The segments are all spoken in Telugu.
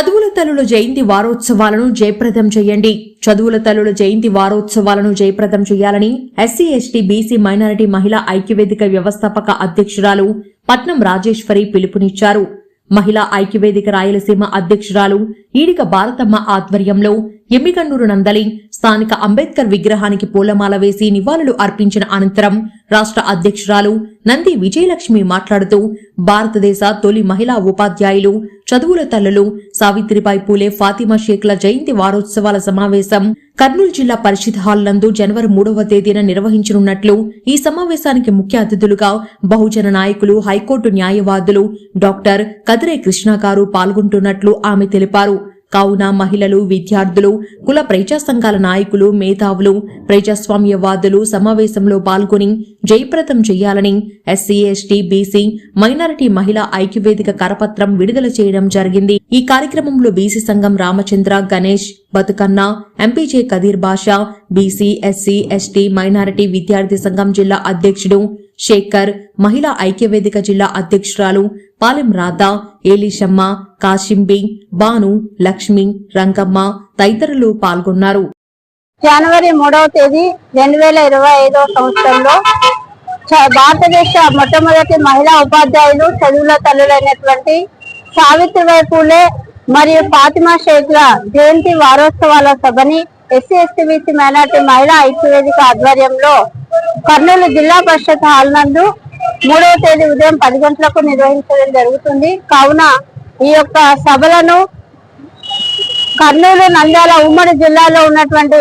చదువుల తల్లుల జయంతి వారోత్సవాలను జయప్రదం చేయండి. చదువుల తల్లుల జయంతి వారోత్సవాలను జయప్రదం చేయాలని ఎస్సీ ఎస్టీ బీసీ మైనారిటీ మహిళా ఐక్యవేదిక వ్యవస్థాపక అధ్యక్షురాలు పట్నం రాజేశ్వరి పిలుపునిచ్చారు. మహిళా ఐక్యవేదిక రాయలసీమ అధ్యక్షురాలు ఈడిక భారతమ్మ ఆధ్వర్యంలో ఎమ్మిగన్నూరు నందలి స్థానిక అంబేద్కర్ విగ్రహానికి పూలమాల వేసి నివాళులు అర్పించిన అనంతరం రాష్ట్ర అధ్యక్షురాలు నంది విజయలక్ష్మి మాట్లాడుతూ భారతదేశ తొలి మహిళా ఉపాధ్యాయులు చదువుల తల్లులు సావిత్రిబాయి పూలే ఫాతిమా షేక్ల జయంతి వారోత్సవాల సమావేశం కర్నూలు జిల్లా పరిషత్ హాల్ నందు జనవరి మూడవ తేదీన నిర్వహించనున్నట్లు ఈ సమావేశానికి ముఖ్య అతిథులుగా బహుజన నాయకులు హైకోర్టు న్యాయవాదులు డాక్టర్ కదిరే కృష్ణ గారు పాల్గొంటున్నట్లు ఆమె తెలిపారు. కావున మహిళలు విద్యార్థులు కుల ప్రజా సంఘాల నాయకులు మేధావులు ప్రజాస్వామ్యవాదులు సమావేశంలో పాల్గొని జయప్రదం చేయాలని ఎస్సీ ఎస్టీ బీసీ మైనారిటీ మహిళా ఐక్యవేదిక కరపత్రం విడుదల చేయడం జరిగింది. ఈ కార్యక్రమంలో బీసీ సంఘం Ramachandra Ganesh Bathukanna MPJ Khadeer Basha BC SC ST minority విద్యార్థి సంఘం జిల్లా అధ్యక్షుడు శేఖర్ మహిళా ఐక్యవేదిక జిల్లా అధ్యక్షురాలు పాలెం రాధ ఏలీషమ్మ కాశింబి బాను లక్ష్మి రంగమ్మ తదితరులు పాల్గొన్నారు. జనవరి మూడవ తేదీ రెండు వేల ఇరవై ఐదవ సంవత్సరంలో భారతదేశ మొట్టమొదటి మహిళా ఉపాధ్యాయులు చదువుల తల్లులైనటువంటి సావిత్రిబాయి పూలే మరియు ఫాతిమా షేక్ల జయంతి వారోత్సవాల సభని ఎస్సీ ఎస్టీ బీసీ మైనార్టీ మహిళా ఐక్యవేదిక ఆధ్వర్యంలో కర్నూలు జిల్లా పరిషత్ హాల్ నందు మూడవ తేదీ ఉదయం పది గంటలకు నిర్వహించడం జరుగుతుంది. కావున ఈ యొక్క సభలను కర్నూలు నంద్యాల ఉమ్మడి జిల్లాలో ఉన్నటువంటి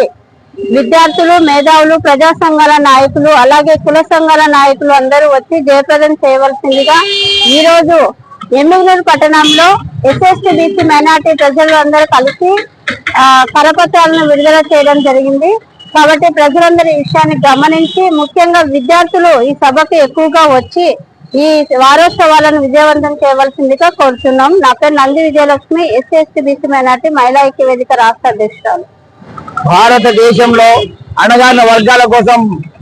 విద్యార్థులు మేధావులు ప్రజా సంఘాల నాయకులు అలాగే కుల సంఘాల నాయకులు అందరూ వచ్చి జయప్రదం చేయవలసిందిగా ఈ రోజు ఎమ్మిగనూరు పట్టణంలో ఎస్ఎస్టీ బీసీ మైనార్టీ ప్రజలు అందరూ కలిసి కరపత్రాలను విడుదల చేయడం జరిగింది. కాబట్టి ప్రజలందరూ ఈ విషయాన్ని గమనించి ముఖ్యంగా విద్యార్థులు ఈ సభకు ఎక్కువగా వచ్చి ఈ వారోత్సవాలను విజయవంతం చేయవలసిందిగా కోరుతున్నాం నా పేరు Nandi Vijayalakshmi SC ST BC minority మహిళా ఐక్య వేదిక రాష్ట్ర అధ్యక్షురాలు. భారతదేశంలో అణగారిన వర్గాల కోసం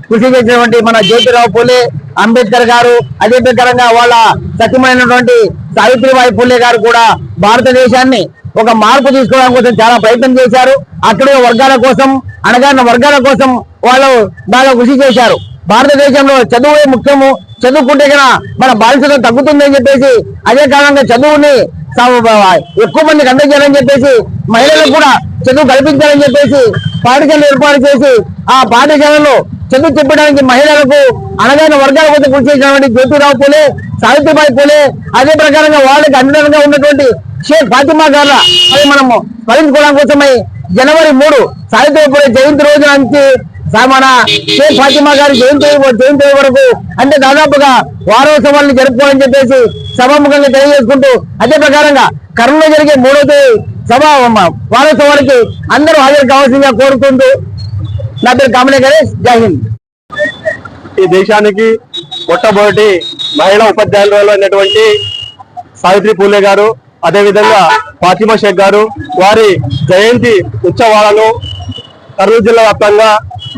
కృషి చేసినటువంటి మన జ్యోతిరావు పూలే అంబేద్కర్ గారు అదే ప్రకారంగా వాళ్ళ సత్యమైనటువంటి సావిత్రిబాయి పూలే గారు కూడా భారతదేశాన్ని ఒక మార్పు తీసుకోవడం కోసం చాలా ప్రయత్నం చేశారు. అక్కడే వర్గాల కోసం అణగారిన వర్గాల కోసం వాళ్ళు బాగా కృషి చేశారు. భారతదేశంలో చదువే ముఖ్యము. చదువుకుంటే కన్నా మన బాధ్యత తగ్గుతుందని చెప్పేసి అదే కారణంగా చదువుని సా- ఎక్కువ మందికి అందజేయాలని చెప్పేసి మహిళలకు కూడా చదువు కల్పించాలని చెప్పేసి పాఠశాలలు ఏర్పాటు చేసి ఆ పాఠశాలలో చదువు చెప్పడానికి మహిళలకు అనగైన వర్గాల కోసం కృషి చేసినటువంటి జ్యోతిరావు పూలే సావిత్రిబాయి పూలే అదే ప్రకారంగా వాళ్ళకి అనుగుణంగా ఉన్నటువంటి షేక్ ఫాతిమా గారు అది మనము స్మరించుకోవడం కోసమై జనవరి మూడు సావిత్రిబాయి జయంతి రోజు నుంచి మన షేక్ ఫాతిమా గారి జయంతి జయంతి వరకు అంటే దాదాపుగా వారోత్సవాలను జరుపుకోవాలని చెప్పేసి సభాముఖంగా తెలియజేసుకుంటూ అదే ప్రకారంగా కర్నూలు జరిగే మూడో తేదీ సభ వారోత్సవానికి అందరూ హాజరు కావాల్సిందిగా కోరుకుంటూ నా పేరు కామలే గణేష్. జై హింద్. ఈ దేశానికి మొట్టమొదటి మహిళా ఉపాధ్యాయులు అయినటువంటి సావిత్రి పూలే గారు అదేవిధంగా ఫాతిమా షేక్ గారు వారి జయంతి ఉత్సవాలను కర్నూలు జిల్లా వ్యాప్తంగా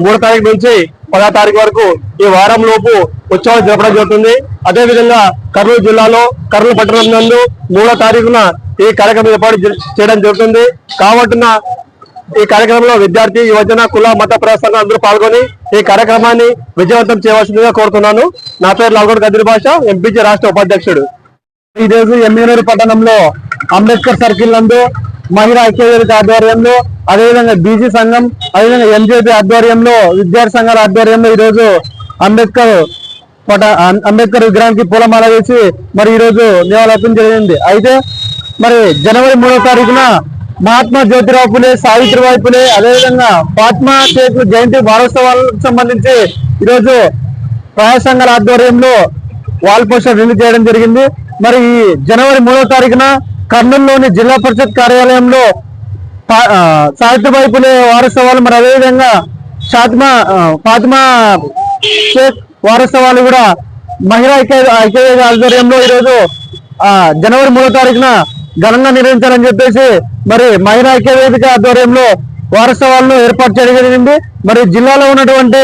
మూడో తారీఖు నుంచి పదో తారీఖు వరకు ఈ వారం లోపు ఉత్సవాలు జరపడం జరుగుతుంది. అదేవిధంగా కర్నూలు జిల్లాలో కర్నూలు పట్టణం నందు మూడో తారీఖున ఈ కార్యక్రమం ఏర్పాటు చేయడం జరుగుతుంది. కాబట్టిన ఈ కార్యక్రమంలో విద్యార్థి యువజన కుల మత ప్రజాసంఘం అందరూ పాల్గొని ఈ కార్యక్రమాన్ని విజయవంతం చేయవలసిందిగా కోరుతున్నాను. నా పేరు లాల్గొండ గదిరి భాష ఎంపీజీ రాష్ట్ర ఉపాధ్యక్షుడు. ఈ రోజు ఎమ్మెనూరు పట్టణంలో అంబేద్కర్ సర్కిల్ నందు మహిళా ఐక్యవేదిక ఆధ్వర్యంలో అదేవిధంగా బీసీ సంఘం అదేవిధంగా ఎంజేపీ ఆధ్వర్యంలో విద్యార్థి సంఘాల ఆధ్వర్యంలో ఈ రోజు అంబేద్కర్ పట అంబేద్కర్ విగ్రహానికి పూలమాల వేసి మరి ఈ రోజు నివాళులర్పణ జరిగింది. అయితే మరి జనవరి మూడో తారీఖున మహాత్మా జ్యోతిరావు పులే సావిత్రిబాయి పులే అదేవిధంగా ఫాత్మా షేక్ జయంతి వారోత్సవాలకు సంబంధించి ఈరోజు ప్రజా సంఘాల ఆధ్వర్యంలో వాల్ పోస్టర్ రిలీజ్ చేయడం జరిగింది. మరి ఈ జనవరి మూడో తారీఖున కర్నూలులోని జిల్లా పరిషత్ కార్యాలయంలో సాహిత్య ఆ, సావిత్రిబాయి పులే వారోత్సవాలు మరి అదేవిధంగా షాత్మా ఫాతిమా షేక్ వారోత్సవాలు కూడా మహిళా ఐక్య ఐక్యవేద ఆధ్వర్యంలో ఈరోజు ఆ, జనవరి మూడో తారీఖున ఘనంగా నిర్వహించాలని చెప్పేసి మరి మహిళా ఐక్యవేదిక ఆధ్వర్యంలో వారోత్సవాలను ఏర్పాటు చేయడం జరిగింది. మరి జిల్లాలో ఉన్నటువంటి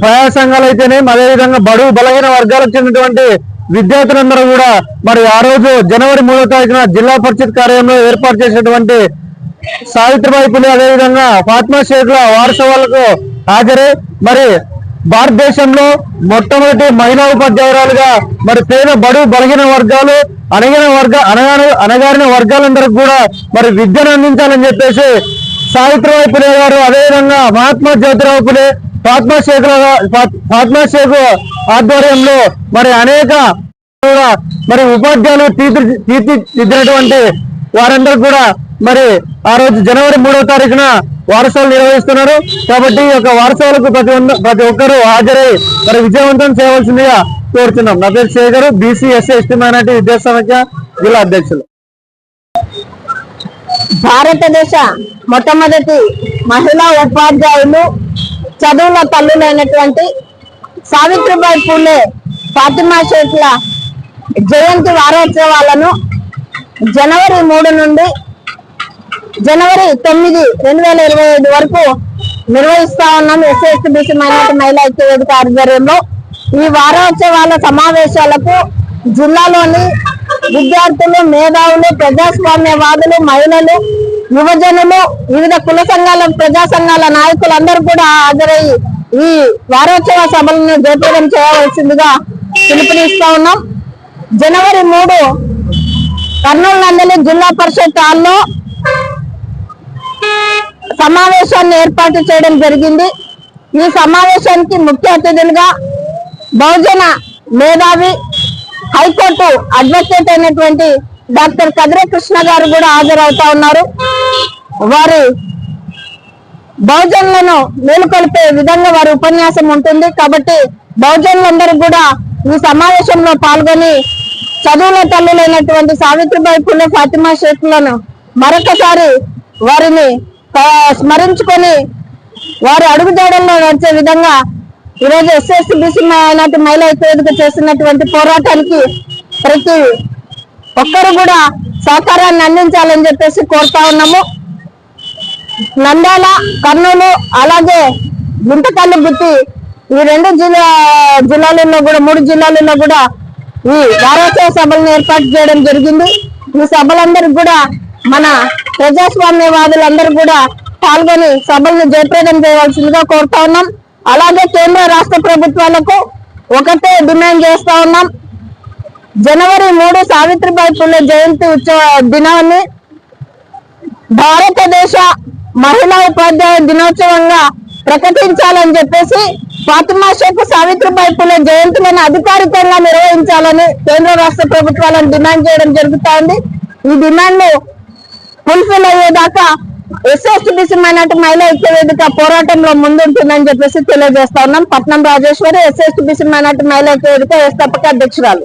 ప్రయాణ సంఘాలు అయితేనే అదేవిధంగా బడుగు బలహీన వర్గాలకు చెందినటువంటి విద్యార్థులందరూ కూడా మరి ఆ రోజు జనవరి మూడో తారీఖున జిల్లా పరిషత్ కార్యాలయంలో ఏర్పాటు చేసినటువంటి సావిత్రిబాయి పులి అదేవిధంగా ఫాత్మా షేఖ్ల వారసవాళ్ళకు హాజరై. మరి భారతదేశంలో మొట్టమొదటి మహిళా ఉపాధ్యాయురాలుగా మరి పేద బడు బలహీన వర్గాలు అనగిన వర్గ అనగాని అనగారిన వర్గాలందరికి కూడా మరి విద్యను అందించాలని చెప్పేసి సావిత్రిబాయి పులే గారు అదేవిధంగా మహాత్మా జ్యోతిరావు పులే ఫాత్మా షేక్ ఫాత్మా షేక్ ఆధ్వర్యంలో మరి అనేక కూడా మరి ఉపాధ్యాయులు తీర్చి తీర్చిదిద్దినటువంటి వారందరూ కూడా మరి ఆ రోజు జనవరి మూడో తారీఖున వారసాలు నిర్వహిస్తున్నారు. కాబట్టి ఈ యొక్క వారసాలకు ప్రతి ప్రతి ఒక్కరూ హాజరై మరి విజయవంతం చేయవలసిందిగా కోరుతున్నాం నా పేరు Shekhar BC SC ST minority విద్యా సమైక్య జిల్లా అధ్యక్షులు. భారతదేశ మొట్టమొదటి మహిళా ఉపాధ్యాయులు చదువుల తల్లులైనటువంటి సావిత్రిబాయి పూలే ఫాతిమా షేట్ల జయంతి వారోత్సవాలను జనవరి మూడు నుండి జనవరి తొమ్మిది రెండు వేల ఇరవై ఐదు వరకు నిర్వహిస్తా ఉన్నాం ఎస్ఎస్బిసి మైనార్టీ మహిళా ఐక్య వేదిక ఆధ్వర్యంలో. ఈ వారోత్సవాల సమావేశాలకు జిల్లాలోని విద్యార్థులు మేధావులు ప్రజాస్వామ్యవాదులు మహిళలు యువజనులు వివిధ కుల సంఘాల ప్రజా సంఘాల నాయకులందరూ కూడా హాజరయ్యి ఈ వారోత్సవ సభలను జయప్రదం చేయవలసిందిగా పిలుపునిస్తా ఉన్నాం. జనవరి మూడు కర్నూలు నందలి జిల్లా పరిషత్ హాల్లో సమావేశాన్ని ఏర్పాటు చేయడం జరిగింది. ఈ సమావేశానికి ముఖ్య అతిథులుగా బహుజన మేధావి హైకోర్టు అడ్వకేట్ అయినటువంటి డాక్టర్ కదిరే కృష్ణ గారు కూడా హాజరవుతా ఉన్నారు. వారి బహుజనులను మేలుకొల్పే విధంగా వారి ఉపన్యాసం ఉంటుంది. కాబట్టి బహుజనులందరూ కూడా ఈ సమావేశంలో పాల్గొని చదువుల తల్లులైనటువంటి సావిత్రిబాయి పుల్ల ఫాతిమా షేక్లను మరొకసారి వారిని స్మరించుకొని వారి అడుగుజాడల్లో నడిచే విధంగా ఈరోజు ఎస్ఎస్సి బీసీ మైనార్టీ మహిళా ఐక్యవేదిక చేసినటువంటి పోరాటానికి ప్రతి ఒక్కరు కూడా సహకారాన్ని అందించాలని చెప్పేసి కోరుతా ఉన్నాము. నంద్యాల కర్నూలు అలాగే గుంటకల్లి గుత్తి ఈ రెండు జిల్లా జిల్లాలలో కూడా మూడు జిల్లాలలో కూడా ఈ వారోత్సవ సభలను ఏర్పాటు చేయడం జరిగింది. ఈ సభలందరికీ కూడా మన ప్రజాస్వామ్యవాదులందరూ కూడా పాల్గొని సభలను జయప్రదం చేయవలసిందిగా కోరుతా ఉన్నాం. అలాగే కేంద్ర రాష్ట్ర ప్రభుత్వాలకు ఒకటే డిమాండ్ చేస్తా ఉన్నాం. జనవరి మూడు సావిత్రిబాయి పుల్లె జయంతి ఉత్సవ దినాన్ని భారతదేశ మహిళా ఉపాధ్యాయ దినోత్సవంగా ప్రకటించాలని చెప్పేసి ఫాతిమా షేక్ సావిత్రిబాయి పులే జయంతులను అధికారికంగా నిర్వహించాలని కేంద్ర రాష్ట్ర ప్రభుత్వాలను డిమాండ్ చేయడం జరుగుతోంది. ఈ డిమాండ్ ఫుల్ఫిల్ అయ్యేదాకా ఎస్ఎస్టిబిసి మైనార్టీ మహిళా ఐక్య వేదిక పోరాటంలో ముందుంటుందని చెప్పేసి తెలియజేస్తా ఉన్నాం. పట్నం రాజేశ్వరి ఎస్ఎస్టిబిసి మైనార్టీ మహిళా ఐక్య వేదిక వ్యవస్థాపక అధ్యక్షురాలు.